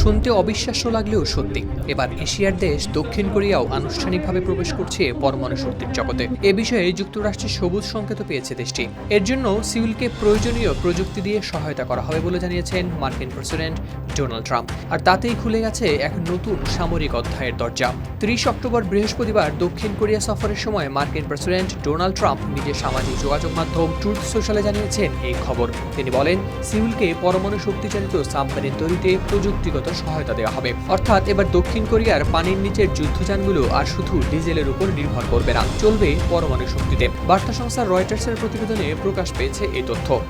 শুনতে অবিশ্বাস্য লাগলেও সত্যি। এবার এশিয়ার দেশ দক্ষিণ কোরিয়াও আনুষ্ঠানিকভাবে প্রবেশ করছে পরমাণু শক্তির জগতে। এ বিষয়ে যুক্তরাষ্ট্রের সবুজ সংকেত পেয়েছে দেশটি। এর জন্য সিউলকে প্রয়োজনীয় প্রযুক্তি দিয়ে সহায়তা করা হবে বলে জানিয়েছেন মার্কিন প্রেসিডেন্ট ডোনাল্ড ট্রাম্প। আর তাতেই খুলে গেছে এক নতুন সামরিক অধ্যায়ের দরজা। ত্রিশ অক্টোবর বৃহস্পতিবার দক্ষিণ কোরিয়া সফরের সময় মার্কিন প্রেসিডেন্ট ডোনাল্ড ট্রাম্প নিজের সামাজিক যোগাযোগ মাধ্যম ট্রুথ সোশ্যালে জানিয়েছেন এই খবর। তিনি বলেন, সিউলকে পরমাণু শক্তিচালিত সাবমেরিন তৈরিতে প্রযুক্তিগত সহায়তা দেওয়া হবে। অর্থাৎ এবার দক্ষিণ কোরিয়ার পানির নিচের যুদ্ধযানগুলো আর শুধু ডিজেলের উপর নির্ভর করবে না, চলবে পরমাণু শক্তিতে। বার্তা সংস্থা রয়টার্সের প্রতিবেদনে প্রকাশ পেয়েছে এই তথ্য।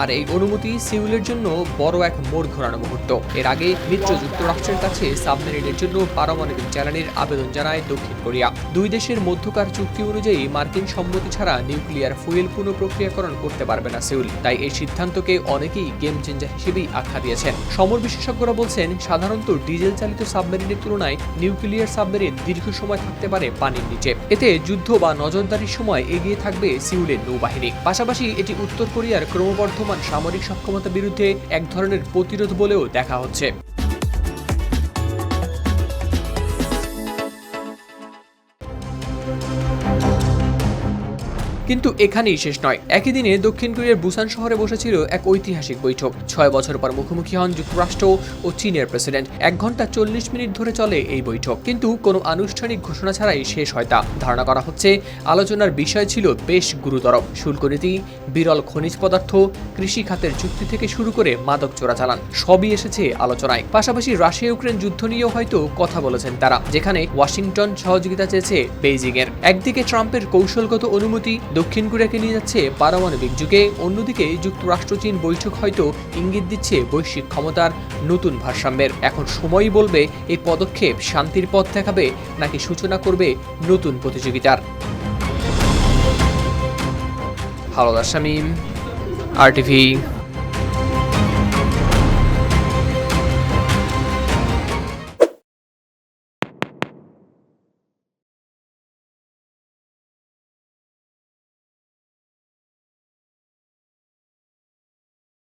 আর এই অনুমতি সিউলের জন্য বড় এক মোড় ঘোরানো মুহূর্ত। এর আগে মিত্র যুক্তরাষ্ট্রের কাছে সাবমেরিনের জন্য পারমাণবিক জ্বালানির আবেদন জানায় দক্ষিণ কোরিয়া। দুই দেশের মধ্যকার চুক্তি অনুযায়ী মার্কিন সম্মতি ছাড়া নিউক্লিয়ার ফুয়েল পুনঃপ্রক্রিয়াকরণ করতে পারবে না সিউল। তাই এই সিদ্ধান্তকে অনেকেই গেম চেঞ্জার হিসেবেই আখ্যা দিয়েছেন। সমর বিশেষজ্ঞরা বলছেন, সাধারণত ডিজেল চালিত সাবমেরিনের তুলনায় নিউক্লিয়ার সাবমেরিন দীর্ঘ সময় থাকতে পারে পানির নিচে। এতে যুদ্ধ বা নজরদারির সময় এগিয়ে থাকবে সিউলের নৌবাহিনী। পাশাপাশি এটি উত্তর কোরিয়ার ক্রমবর্ধমান সামরিক সক্ষমতার বিরুদ্ধে এক ধরনের প্রতিরোধ বলেও দেখা হচ্ছে। কিন্তু এখানেই শেষ নয়। একই দিনে দক্ষিণ কোরিয়ার বুসান শহরে বসেছিল এক ঐতিহাসিক বৈঠক। ছয় বছর পর মুখোমুখি হন যুক্তরাষ্ট্র ও চীনের প্রেসিডেন্ট। এক ঘণ্টা চল্লিশ মিনিট ধরে চলে এই বৈঠক। কিন্তু কোনো আনুষ্ঠানিক ঘোষণা ছাড়াই শেষ হয় তা। ধারণা করা হচ্ছে, আলোচনার বিষয় ছিল বেশ গুরুতর। শুল্ক নীতি, বিরল খনিজ পদার্থ, কৃষি খাতের চুক্তি থেকে শুরু করে মাদক চোরাচালান, সবই এসেছে আলোচনায়। পাশাপাশি রাশিয়া ইউক্রেন যুদ্ধ নিয়েও হয়তো কথা বলেছেন তারা, যেখানে ওয়াশিংটন সহযোগিতা চেয়েছে বেইজিং এর একদিকে ট্রাম্পের কৌশলগত অনুমতি দক্ষিণ কোরিয়াকে নিয়ে যাচ্ছে পারমাণবিক যুগে। অন্যদিকে যুক্তরাষ্ট্র চীন বৈঠক হয়তো ইঙ্গিত দিচ্ছে বৈশ্বিক ক্ষমতার নতুন ভারসাম্যের। এখন সময়ই বলবে এই পদক্ষেপ শান্তির পথ দেখাবে নাকি সূচনা করবে নতুন প্রতিযোগিতার। হালদার শামীম, আর টিভি